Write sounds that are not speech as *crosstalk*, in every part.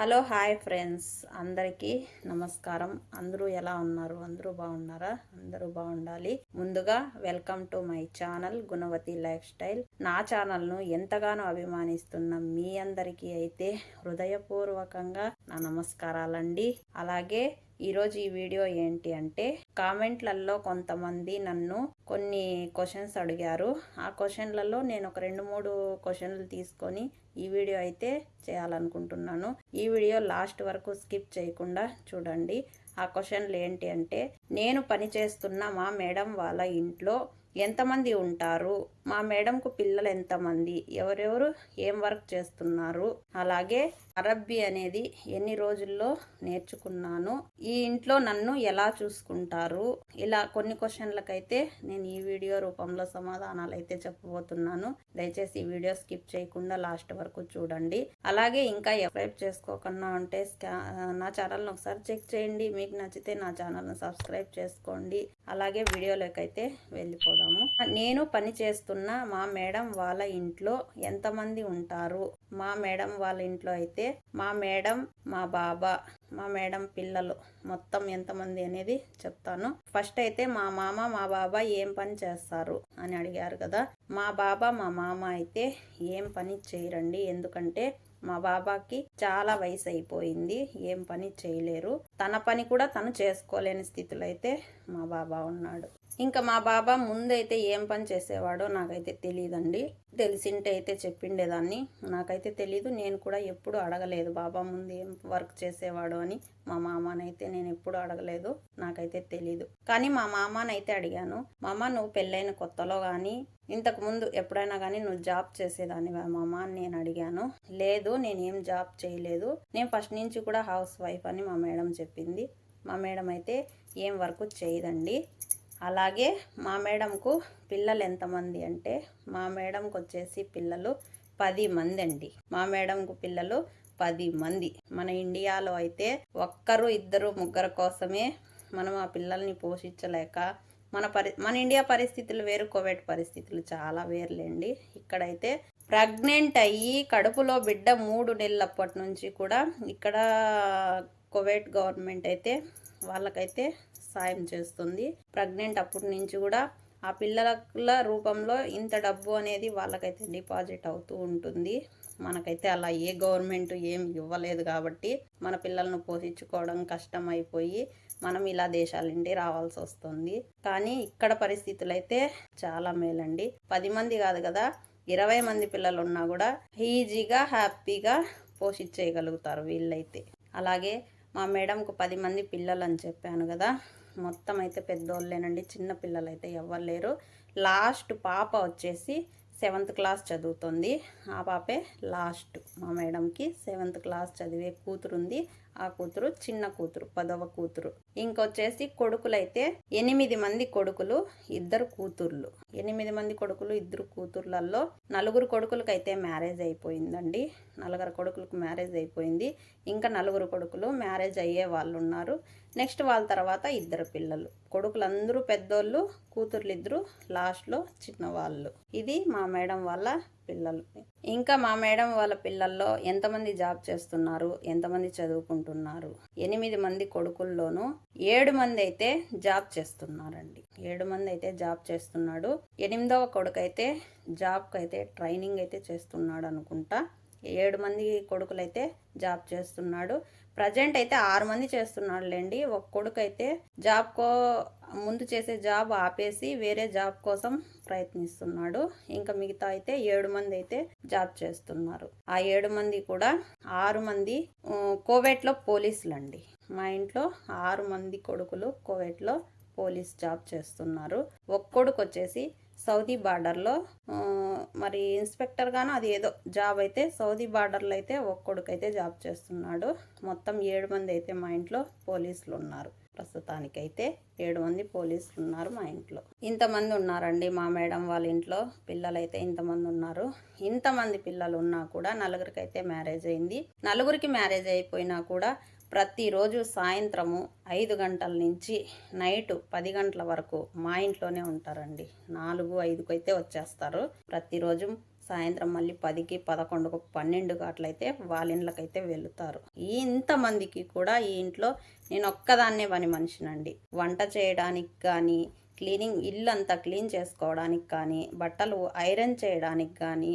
Hello hi friends. అందరికీ నమస్కారం. అందరూ ఎలా ఉన్నారు? అందరూ బాగున్నారా? అందరూ బాగుండాలి. ముందుగా welcome to my channel Gunavathi lifestyle. నా ఛానల్ను ఎంతగానో అభిమానిస్తున్న మీ అందరికీ అయితే హృదయపూర్వకంగా నా నమస్కారాలండి. అలాగే ఈరోజు ఈ వీడియో ఏంటి అంటే కామెంట్లలో కొంతమంది నన్ను కొన్ని క్వశ్చన్స్ అడిగారు. ఆ క్వశ్చన్లలో నేను ఒక రెండు మూడు క్వశ్చన్లు తీసుకొని ఈ వీడియో అయితే చేయాలనుకుంటున్నాను. ఈ వీడియో లాస్ట్ వరకు స్కిప్ చేయకుండా చూడండి. ఆ క్వశ్చన్లు ఏంటి అంటే నేను పనిచేస్తున్న మా మేడం వాళ్ళ ఇంట్లో ఎంతమంది ఉంటారు? మా మేడంకు పిల్లలు ఎంతమంది ఎవరెవరు ఏం వర్క్ చేస్తున్నారు అలాగే అరబ్బీ అనేది ఎన్ని రోజుల్లో నేర్చుకున్నాను ఈ ఇంట్లో నన్ను ఎలా చూసుకుంటారు ఇలా కొన్ని క్వశ్చన్లకైతే నేను ఈ వీడియో రూపంలో సమాధానాలు అయితే చెప్పబోతున్నాను. దయచేసి ఈ వీడియో స్కిప్ చేయకుండా లాస్ట్ వరకు చూడండి. అలాగే ఇంకా సబ్స్క్రైబ్ చేసుకోకుండా ఉంటే స్కా- నా ఛానల్ని ఒకసారి చెక్ చేయండి. మీకు నచ్చితే నా ఛానల్ని సబ్స్క్రైబ్ చేసుకోండి. అలాగే వీడియోలోకి అయితే వెళ్ళిపోదాము. నేను పని చేస్తున్న మా మేడం వాళ్ళ ఇంట్లో ఎంతమంది ఉంటారు? మా మేడం వాళ్ళ ఇంట్లో అయితే మా మేడం మా బాబా మా మేడం పిల్లలు మొత్తం ఎంతమంది అనేది చెప్తాను. ఫస్ట్ అయితే మా మామ మా బాబా ఏం పని చేస్తారు అని అడిగారు కదా. మా బాబా మా మామ అయితే ఏం పని చేయరండి. ఎందుకంటే మా బాబాకి చాలా వయసు అయిపోయింది ఏం పని చేయలేరు. తన పని కూడా తను చేసుకోలేని స్థితిలో అయితే మా బాబా ఉన్నాడు. ఇంకా మా బాబా ముందైతే ఏం పని చేసేవాడో నాకైతే తెలియదండి తెలిసింటే అయితే చెప్పిండేదాన్ని. నాకైతే తెలీదు నేను కూడా ఎప్పుడు అడగలేదు బాబా ముందు ఏం వర్క్ చేసేవాడు అని. మా మామనైతే నేను ఎప్పుడు అడగలేదు నాకైతే తెలీదు. కానీ మా మామనైతే అడిగాను మామ నువ్వు పెళ్ళైన కొత్తలో కానీ ఇంతకు ముందు ఎప్పుడైనా కానీ నువ్వు జాబ్ చేసేదాన్ని మామ? అని నేను అడిగాను. లేదు నేనేం జాబ్ చేయలేదు. నేను ఫస్ట్ నుంచి కూడా హౌస్ వైఫ్ అని మా మేడం చెప్పింది. మా మేడం అయితే ఏం వర్క్ చేయదండి. అలాగే మా మేడంకు పిల్లలు ఎంతమంది అంటే మా మేడంకి వచ్చేసి పిల్లలు పది మంది అండి. మా మేడంకు పిల్లలు పది మంది. మన ఇండియాలో అయితే ఒక్కరు ఇద్దరు ముగ్గురు కోసమే మనం ఆ పిల్లల్ని పోషించలేక మన పరి మన ఇండియా పరిస్థితులు వేరు కోవిడ్ పరిస్థితులు చాలా వేరులేండి. ఇక్కడైతే ప్రెగ్నెంట్ అయ్యి కడుపులో బిడ్డ మూడు నెలలప్పటి నుంచి కూడా ఇక్కడ కోవిడ్ గవర్నమెంట్ అయితే వాళ్ళకైతే సాయం చేస్తుంది. ప్రెగ్నెంట్ అప్పటి నుంచి కూడా ఆ పిల్లల రూపంలో ఇంత డబ్బు అనేది వాళ్ళకైతే డిపాజిట్ అవుతూ ఉంటుంది. మనకైతే అలా ఏ గవర్నమెంట్ ఏం ఇవ్వలేదు కాబట్టి మన పిల్లలను పోషించుకోవడం కష్టం అయిపోయి మనం ఇలా దేశాల నుండి రావాల్సి వస్తుంది. కానీ ఇక్కడ పరిస్థితులు అయితే చాలా మేలండి. పది మంది కాదు కదా ఇరవై మంది పిల్లలు ఉన్నా కూడా ఈజీగా హ్యాపీగా పోషించేయగలుగుతారు వీళ్ళైతే. అలాగే మా మేడంకు పది మంది పిల్లలు అని చెప్పాను కదా. మొత్తం అయితే పెద్దోళ్ళేనండి చిన్న పిల్లలు అయితే ఎవ్వరు లేరు. లాస్ట్ పాప వచ్చేసి సెవెంత్ క్లాస్ చదువుతుంది. ఆ పాపే లాస్ట్ మా మేడంకి సెవెంత్ క్లాస్ చదివే కూతురు ఉంది ఆ కూతురు చిన్న కూతురు పదవ కూతురు. ఇంకొచ్చేసి కొడుకులైతే ఎనిమిది మంది కొడుకులు ఇద్దరు కూతుర్లు. ఎనిమిది మంది కొడుకులు ఇద్దరు కూతుర్లలో నలుగురు కొడుకులకైతే మ్యారేజ్ అయిపోయిందండి. నలుగురు కొడుకులకు మ్యారేజ్ అయిపోయింది. ఇంకా నలుగురు కొడుకులు మ్యారేజ్ అయ్యే వాళ్ళు ఉన్నారు నెక్స్ట్ వాళ్ళ తర్వాత ఇద్దరు పిల్లలు. కొడుకులందరూ పెద్దోళ్ళు కూతుర్లు ఇద్దరు లాస్ట్లో చిన్నవాళ్ళు. ఇది మా మేడం వాళ్ళ పిల్లలు. ఇంకా మా మేడం వాళ్ళ పిల్లల్లో ఎంతమంది జాబ్ చేస్తున్నారు ఎంతమంది చదువుకుంటున్నారు? ఎనిమిది మంది కొడుకుల్లోనూ ఏడు మంది అయితే జాబ్ చేస్తున్నారండి. ఏడు మంది అయితే జాబ్ చేస్తున్నాడు. ఎనిమిదవ కొడుకు అయితే జాబ్కి అయితే ట్రైనింగ్ అయితే చేస్తున్నాడు అనుకుంటా ఏడు మంది కొడుకులైతే జాబ్ చేస్తున్నాడు. ప్రజెంట్ అయితే ఆరు మంది చేస్తున్నాడులేండి ఒక కొడుకు అయితే జాబ్ కో ముందు చేసే జాబ్ ఆపేసి వేరే జాబ్ కోసం ప్రయత్నిస్తున్నాడు. ఇంకా మిగతా అయితే ఏడు మంది అయితే జాబ్ చేస్తున్నారు. ఆ ఏడు మంది కూడా ఆరు మంది ఆ, పోలీసులు అండి మా ఇంట్లో ఆరు మంది కొడుకులు కోవైట్లో పోలీస్ జాబ్ చేస్తున్నారు. ఒక్కొడుకు వచ్చేసి సౌదీ బార్డర్లో. మరి ఇన్స్పెక్టర్గాను అది ఏదో జాబ్ అయితే సౌదీ బార్డర్లో అయితే ఒక అయితే జాబ్ చేస్తున్నాడు. మొత్తం ఏడు మంది అయితే మా ఇంట్లో పోలీసులు ఉన్నారు. ప్రస్తుతానికైతే ఏడు మంది పోలీసులు ఉన్నారు మా ఇంట్లో. ఇంతమంది ఉన్నారండి మా మేడం వాళ్ళ ఇంట్లో. పిల్లలైతే ఇంతమంది ఉన్నారు. ఇంతమంది పిల్లలు ఉన్నా కూడా నలుగురికి అయితే మ్యారేజ్ అయింది. నలుగురికి మ్యారేజ్ అయిపోయినా కూడా ప్రతిరోజు సాయంత్రము ఐదు గంటల నుంచి నైట్ పది గంటల వరకు మా ఇంట్లోనే ఉంటారండి. నాలుగు ఐదుకు అయితే వచ్చేస్తారు. ప్రతిరోజు సాయంత్రం మళ్ళీ పదికి పదకొండుకు పన్నెండుకు అట్లయితే వాళ్ళ ఇండ్లకైతే వెళుతారు. ఇంతమందికి కూడా ఈ ఇంట్లో నేను ఒక్కదాన్నే పని మనిషినండి. వంట చేయడానికి కానీ క్లీనింగ్ ఇల్లు అంతా క్లీన్ చేసుకోవడానికి కానీ బట్టలు ఐరన్ చేయడానికి కానీ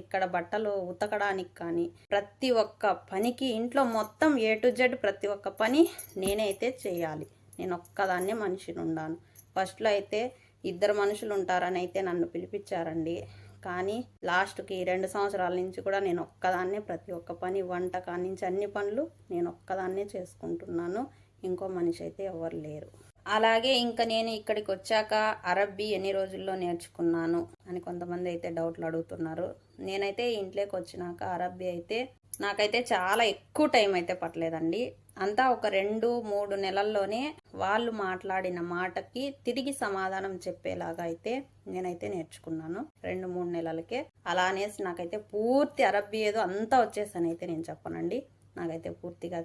ఇక్కడ బట్టలు ఉతకడానికి కానీ ప్రతి ఒక్క పనికి ఇంట్లో మొత్తం ఏ టు జెడ్ ప్రతి ఒక్క పని నేనైతే చేయాలి. నేను ఒక్కదాన్నే మనిషిని ఉండాను ఫస్ట్లో అయితే ఇద్దరు మనుషులు ఉంటారని అయితే నన్ను పిలిపించారండి. కానీ లాస్ట్కి రెండు సంవత్సరాల నుంచి కూడా నేను ఒక్కదాన్నే ప్రతి ఒక్క పని వంట కానించి అన్ని పనులు నేను ఒక్కదాన్నే చేసుకుంటున్నాను. ఇంకో మనిషి అయితే ఎవరు లేరు. అలాగే ఇంకా నేను ఇక్కడికి వచ్చాక అరబ్బీ ఎన్ని రోజుల్లో నేర్చుకున్నాను అని కొంతమంది అయితే డౌట్లు అడుగుతున్నారు. నేనైతే ఇంట్లోకి వచ్చినాక అరబ్బీ అయితే నాకైతే చాలా ఎక్కువ టైం అయితే పట్టలేదండి. అంతా ఒక రెండు మూడు నెలల్లోనే వాళ్ళు మాట్లాడిన మాటకి తిరిగి సమాధానం చెప్పేలాగా అయితే నేనైతే నేర్చుకున్నాను. రెండు మూడు నెలలకే అలా అనేసి నాకైతే పూర్తి అరబ్బీ ఏదో అంతా వచ్చేసని అయితే నేను చెప్పనండి. నాకైతే పూర్తిగా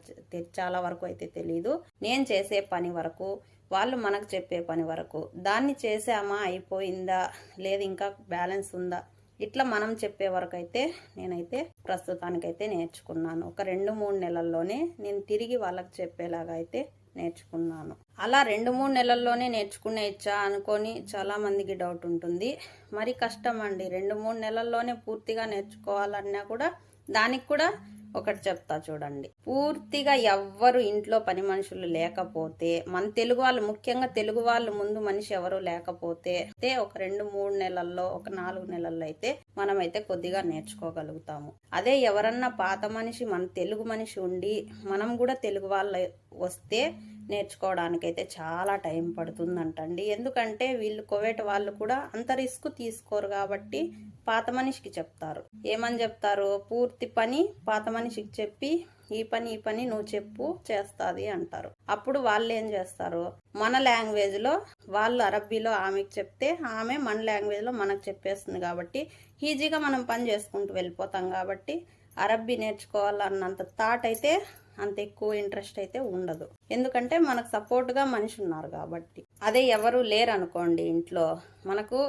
చాలా వరకు అయితే తెలీదు. నేను చేసే పని వరకు వాళ్ళు మనకు చెప్పే పని వరకు దాన్ని చేసామా అయిపోయిందా లేదు ఇంకా బ్యాలెన్స్ ఉందా ఇట్లా మనం చెప్పే వరకు అయితే నేనైతే ప్రస్తుతానికైతే నేర్చుకున్నాను. ఒక రెండు మూడు నెలల్లోనే నేను తిరిగి వాళ్ళకి చెప్పేలాగా అయితే నేర్చుకున్నాను. అలా రెండు మూడు నెలల్లోనే నేర్చుకునే ఇచ్చా అనుకొని చాలా మందికి డౌట్ ఉంటుంది. మరి కష్టం అండి. రెండు మూడు నెలల్లోనే పూర్తిగా నేర్చుకోవాలన్నా కూడా దానికి కూడా ఒకటి చెప్తా చూడండి. పూర్తిగా ఎవ్వరు ఇంట్లో పని మనుషులు లేకపోతే మన తెలుగు వాళ్ళు ముఖ్యంగా తెలుగు వాళ్ళు ముందు మనిషి ఎవరు లేకపోతే అయితే ఒక రెండు మూడు నెలల్లో ఒక నాలుగు నెలల్లో అయితే మనమైతే కొద్దిగా నేర్చుకోగలుగుతాము. అదే ఎవరన్నా పాత మనిషి మన తెలుగు మనిషి ఉండి మనం కూడా తెలుగు వాళ్ళ వస్తే నేర్చుకోవడానికైతే చాలా టైం పడుతుందంటండి. ఎందుకంటే వీళ్ళు కోవేట వాళ్ళు కూడా అంత రిస్క్ తీసుకోరు కాబట్టి పాత మనిషికి చెప్తారు. ఏమని చెప్తారు? పూర్తి పని పాత మనిషికి చెప్పి ఈ పని ఈ పని నువ్వు చెప్పు చేస్తాది అంటారు. అప్పుడు వాళ్ళు ఏం చేస్తారు? మన లాంగ్వేజ్లో వాళ్ళు అరబ్బీలో ఆమెకి చెప్తే ఆమె మన లాంగ్వేజ్లో మనకు చెప్పేస్తుంది కాబట్టి ఈజీగా మనం పని చేసుకుంటూ వెళ్ళిపోతాం కాబట్టి అరబ్బీ నేర్చుకోవాలన్నంత థాట్ అయితే అంత ఎక్కువ ఇంట్రెస్ట్ అయితే ఉండదు. ఎందుకంటే మనకు సపోర్ట్గా మనిషి ఉన్నారు కాబట్టి. అదే ఎవరు లేరు అనుకోండి ఇంట్లో మనకు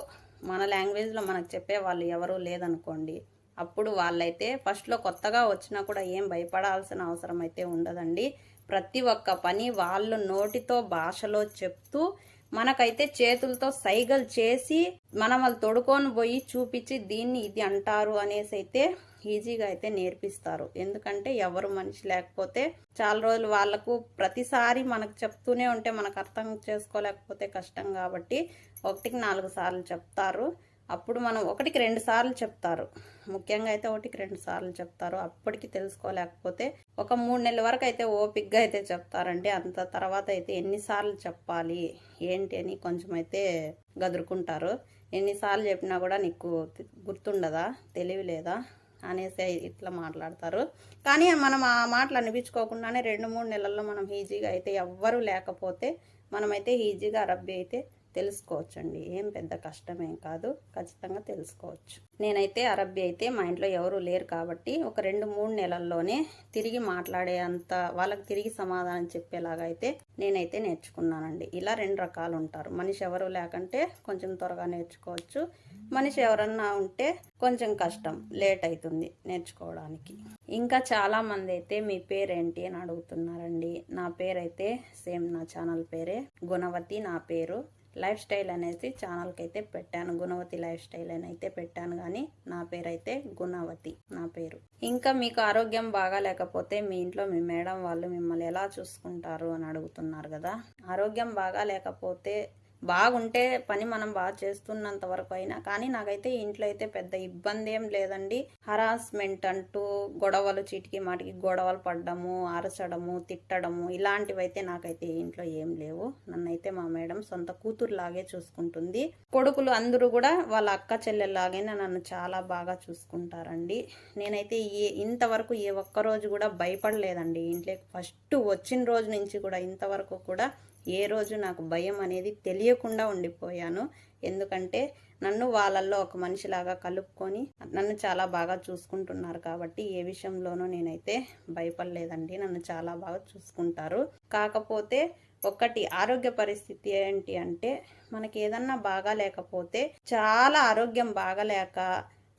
మన లాంగ్వేజ్లో మనకు చెప్పే వాళ్ళు ఎవరూ లేదనుకోండి అప్పుడు వాళ్ళైతే ఫస్ట్లో కొత్తగా వచ్చినా కూడా ఏం భయపడాల్సిన అవసరం అయితే ఉండదండి. ప్రతి ఒక్క పని వాళ్ళు నోటితో భాషలో చెప్తూ మనకైతే చేతులతో సైగలు చేసి మనం వాళ్ళు తొడుకొని పోయి చూపించి దీన్ని ఇది అంటారు అనేసి అయితే ఈజీగా అయితే నేర్పిస్తారు. ఎందుకంటే ఎవరు మనిషి లేకపోతే చాలా రోజులు వాళ్ళకు ప్రతిసారి మనకు చెప్తూనే ఉంటే మనకు అర్థం చేసుకోలేకపోతే కష్టం కాబట్టి ఒకటికి నాలుగు సార్లు చెప్తారు. అప్పుడు మనం ఒకటికి రెండు సార్లు చెప్తారు. ముఖ్యంగా అయితే ఒకటికి రెండు సార్లు చెప్తారు. అప్పటికి తెలుసుకోలేకపోతే ఒక మూడు నెలల వరకు అయితే ఓపిక్గా అయితే చెప్తారండి. అంత తర్వాత అయితే ఎన్నిసార్లు చెప్పాలి ఏంటి అని కొంచెం అయితే గదురుకుంటారు. ఎన్నిసార్లు చెప్పినా కూడా నీకు గుర్తుండదా తెలివి లేదా అనేసి ఇట్లా మాట్లాడతారు. కానీ మనం ఆ మాటలు అనిపించుకోకుండానే రెండు మూడు నెలల్లో మనం ఈజీగా అయితే ఎవ్వరూ లేకపోతే మనమైతే ఈజీగా అరబ్బీ అయితే తెలుసుకోవచ్చండి. ఏం పెద్ద కష్టమేం కాదు. ఖచ్చితంగా తెలుసుకోవచ్చు. నేనైతే అరబ్బీ అయితే మా ఇంట్లో ఎవరు లేరు కాబట్టి ఒక రెండు మూడు నెలల్లోనే తిరిగి మాట్లాడే అంత వాళ్ళకి తిరిగి సమాధానం చెప్పేలాగా అయితే నేనైతే నేర్చుకున్నానండి. ఇలా రెండు రకాలు ఉంటారు. మనిషి ఎవరు లేకంటే కొంచెం త్వరగా నేర్చుకోవచ్చు. మనిషి ఎవరన్నా ఉంటే కొంచెం కష్టం లేట్ అవుతుంది నేర్చుకోవడానికి. ఇంకా చాలా మంది అయితే మీ పేరేంటి అని అడుగుతున్నారండి. నా పేరైతే సేమ్ నా ఛానల్ పేరే. గుణవతి నా పేరు. లైఫ్ స్టైల్ అనేసి ఛానల్కి అయితే పెట్టాను. గుణవతి లైఫ్ స్టైల్ అని అయితే పెట్టాను కానీ నా పేరైతే గుణవతి నా పేరు. ఇంకా మీకు ఆరోగ్యం బాగా లేకపోతే మీ ఇంట్లో మీ మేడం వాళ్ళు మిమ్మల్ని ఎలా చూసుకుంటారు అని అడుగుతున్నారు కదా. ఆరోగ్యం బాగా లేకపోతే బాగుంటే పని మనం బాగా చేస్తున్నంత వరకు అయినా. కానీ నాకైతే ఇంట్లో అయితే పెద్ద ఇబ్బంది ఏం లేదండి. హరాస్మెంట్ అంటూ గొడవలు చీటికి మాటికి గొడవలు పడ్డము అరచడము తిట్టడము ఇలాంటివి అయితే నాకైతే ఇంట్లో ఏం లేవు. నన్నైతే మా మేడం సొంత కూతురులాగే చూసుకుంటుంది. కొడుకులు అందరూ కూడా వాళ్ళ అక్క చెల్లెల్లాగైనా నన్ను చాలా బాగా చూసుకుంటారండి. నేనైతే ఏ ఇంతవరకు ఏ ఒక్క రోజు కూడా భయపడలేదండి. ఇంట్లోకి ఫస్ట్ వచ్చిన రోజు నుంచి కూడా ఇంతవరకు కూడా ఏ రోజు నాకు భయం అనేది తెలియకుండా ఉండిపోయాను. ఎందుకంటే నన్ను వాళ్ళల్లో ఒక మనిషిలాగా కలుపుకొని నన్ను చాలా బాగా చూసుకుంటున్నారు కాబట్టి ఏ విషయంలోనూ నేనైతే భయపడలేదండి. నన్ను చాలా బాగా చూసుకుంటారు. కాకపోతే ఒకటి ఆరోగ్య పరిస్థితి ఏంటి అంటే మనకి ఏదన్నా బాగా లేకపోతే చాలా ఆరోగ్యం బాగలేక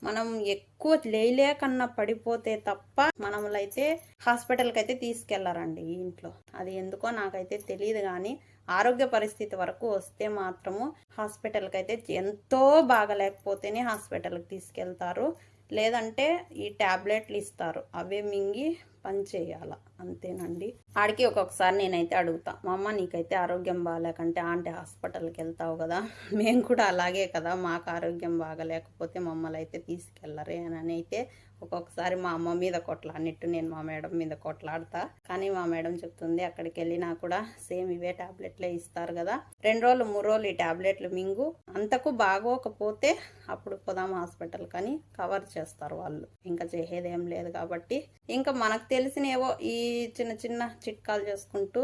మనం ఎక్కువ లేలేకన్నా పడిపోతే తప్ప మనములైతే హాస్పిటల్కి అయితే తీసుకెళ్ళారండి ఈ ఇంట్లో. అది ఎందుకో నాకైతే తెలియదు కానీ ఆరోగ్య పరిస్థితి వరకు వస్తే మాత్రము హాస్పిటల్కి అయితే ఎంతో బాగలేకపోతేనే హాస్పిటల్కి తీసుకెళ్తారు. లేదంటే ఈ టాబ్లెట్లు ఇస్తారు. అవే మింగి పని చేయాల? అంతేనండి. ఆడికి ఒక్కొక్కసారి నేనైతే అడుగుతా మా అమ్మ నీకైతే ఆరోగ్యం బాగాలేకంటే ఆంటీ హాస్పిటల్కి వెళ్తావు కదా? *laughs* మేము కూడా అలాగే కదా మాకు ఆరోగ్యం బాగాలేకపోతే మమ్మల్ని అయితే తీసుకెళ్ళరే అని అయితే ఒక్కొక్కసారి మా అమ్మ మీద కొట్లాడినట్టు నేను మా మేడం మీద కొట్లాడతా. కానీ మా మేడం చెప్తుంది అక్కడికి వెళ్ళినా కూడా సేమ్ ఇవే టాబ్లెట్లే ఇస్తారు కదా. రెండు రోజులు మూడు రోజులు ఈ టాబ్లెట్లు మింగు. అంతకు బాగోకపోతే అప్పుడు పోదాం హాస్పిటల్ కానీ కవర్ చేస్తారు వాళ్ళు. ఇంకా చేసేది ఏం లేదు కాబట్టి. ఇంకా మనకు తెలిసినవో ఈ చిన్న చిన్న చిట్కాలు చేసుకుంటూ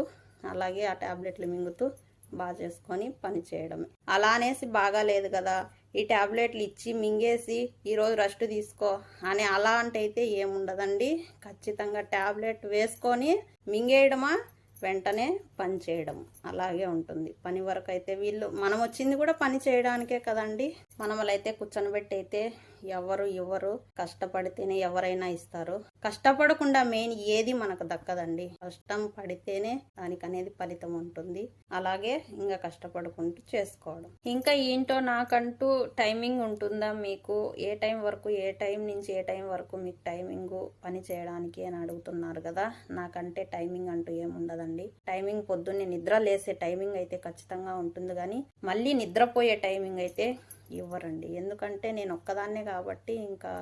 అలాగే ఆ టాబ్లెట్లు మింగుతూ బాగా చేసుకొని పని చేయడమే. అలా అనేసి బాగాలేదు కదా. ఈ టాబ్లెట్లు ఇచ్చి మింగేసి ఈరోజు రెస్ట్ తీసుకో అని అలాంటి అయితే ఏముండదండి. ఖచ్చితంగా ట్యాబ్లెట్ వేసుకొని మింగేయడమా? వెంటనే పని చేయడం అలాగే ఉంటుంది. పని వరకు అయితే వీళ్ళు మనం వచ్చింది కూడా పని చేయడానికే కదండి. మనమలైతే కూర్చొని పెట్టి అయితే ఎవరు ఇవ్వరు. కష్టపడితేనే ఎవరైనా ఇస్తారు. కష్టపడకుండా మెయిన్ ఏది మనకు దక్కదండి. కష్టం పడితేనే దానికి అనేది ఫలితం ఉంటుంది. అలాగే ఇంకా కష్టపడుకుంటూ చేసుకోవడం. ఇంకా ఏంటో నాకంటూ టైమింగ్ ఉంటుందా మీకు? ఏ టైం వరకు ఏ టైం నుంచి ఏ టైం వరకు మీకు టైమింగ్ పని చేయడానికి అని అడుగుతున్నారు కదా? నాకంటే టైమింగ్ అంటూ ఏముండదండి టైమింగ్ పొద్దున్నే నిద్ర లేసే టైమింగ్ అయితే ఖచ్చితంగా ఉంటుంది. కానీ మళ్ళీ నిద్రపోయే టైమింగ్ అయితే ఇవ్వరండి. ఎందుకంటే నేను ఒక్కదాన్నే కాబట్టి ఇంకా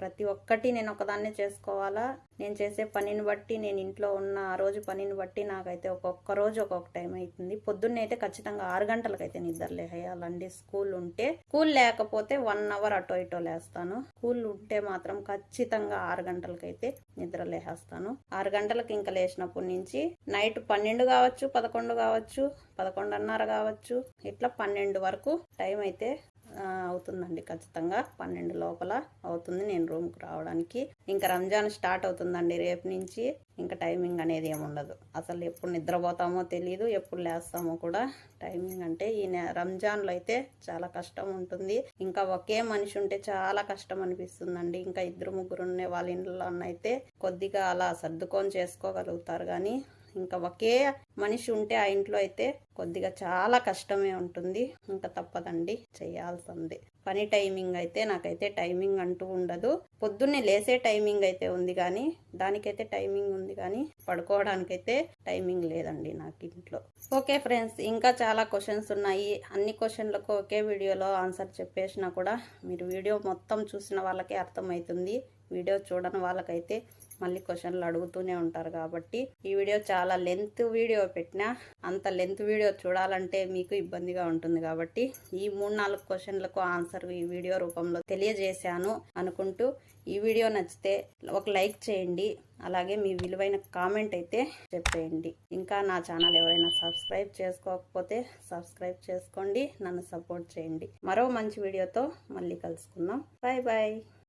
ప్రతి ఒక్కటి నేను ఒకదాన్నే చేసుకోవాలా? నేను చేసే పనిని బట్టి నేను ఇంట్లో ఉన్న ఆ రోజు పనిని బట్టి నాకైతే ఒక్కొక్క రోజు ఒక్కొక్క టైం అవుతుంది పొద్దున్నే అయితే ఖచ్చితంగా ఆరు గంటలకైతే నిద్ర లేయాలండి. స్కూల్ ఉంటే స్కూల్ లేకపోతే వన్ అవర్ అటో ఇటో లేస్తాను. స్కూల్ ఉంటే మాత్రం ఖచ్చితంగా ఆరు గంటలకైతే నిద్ర లేహేస్తాను ఆరు గంటలకు ఇంకా లేచినప్పటి నుంచి నైట్ పన్నెండు కావచ్చు పదకొండు కావచ్చు పదకొండున్నర కావచ్చు ఇట్లా పన్నెండు వరకు టైం అయితే అవుతుందండి ఖచ్చితంగా. పన్నెండు లోపల అవుతుంది నేను రూమ్కి రావడానికి. ఇంకా రంజాన్ స్టార్ట్ అవుతుందండి రేపు నుంచి. ఇంకా టైమింగ్ అనేది ఏముండదు అసలు ఎప్పుడు నిద్రపోతామో తెలియదు ఎప్పుడు లేస్తామో కూడా టైమింగ్ అంటే ఈ నె- రంజాన్లో అయితే చాలా కష్టం ఉంటుంది. ఇంకా ఒకే మనిషి ఉంటే చాలా కష్టం అనిపిస్తుందండి. ఇంకా ఇద్దరు ముగ్గురు ఉండే వాళ్ళ ఇంట్లో అయితే కొద్దిగా అలా సర్దుకొని చేసుకోగలుగుతారు కానీ ఇంకా ఒకే మనిషి ఉంటే ఆ ఇంట్లో అయితే కొద్దిగా చాలా కష్టమే ఉంటుంది. ఇంకా తప్పదండి చేయాల్సిందే. పని టైమింగ్ అయితే నాకైతే టైమింగ్ అంటూ ఉండదు. పొద్దున్నే లేసే టైమింగ్ అయితే ఉంది కానీ దానికైతే టైమింగ్ ఉంది కానీ పడుకోవడానికైతే టైమింగ్ లేదండి నాకు ఇంట్లో. ఓకే ఫ్రెండ్స్ ఇంకా చాలా క్వశ్చన్స్ ఉన్నాయి. అన్ని క్వశ్చన్లకు ఒకే వీడియోలో ఆన్సర్ చెప్పేసినా కూడా మీరు వీడియో మొత్తం చూసిన వాళ్ళకే అర్థమవుతుంది. వీడియో చూడని వాళ్ళకైతే మళ్ళీ క్వశ్చన్లు అడుగుతూనే ఉంటారు కాబట్టి ఈ వీడియో చాలా లెంత్ వీడియో పెట్టినా అంత లెంత్ వీడియో చూడాలంటే మీకు ఇబ్బందిగా ఉంటుంది కాబట్టి ఈ మూడు నాలుగు క్వశ్చన్లకు ఆన్సర్ ఈ వీడియో రూపంలో తెలియజేశాను అనుకుంటూ ఈ వీడియో నచ్చితే ఒక లైక్ చేయండి. అలాగే మీ విలువైన కామెంట్ అయితే చెప్పేయండి. ఇంకా నా ఛానల్ ఎవరైనా సబ్స్క్రైబ్ చేసుకోకపోతే సబ్స్క్రైబ్ చేసుకోండి. నన్ను సపోర్ట్ చేయండి. మరో మంచి వీడియోతో మళ్ళీ కలుసుకుందాం. Bye bye.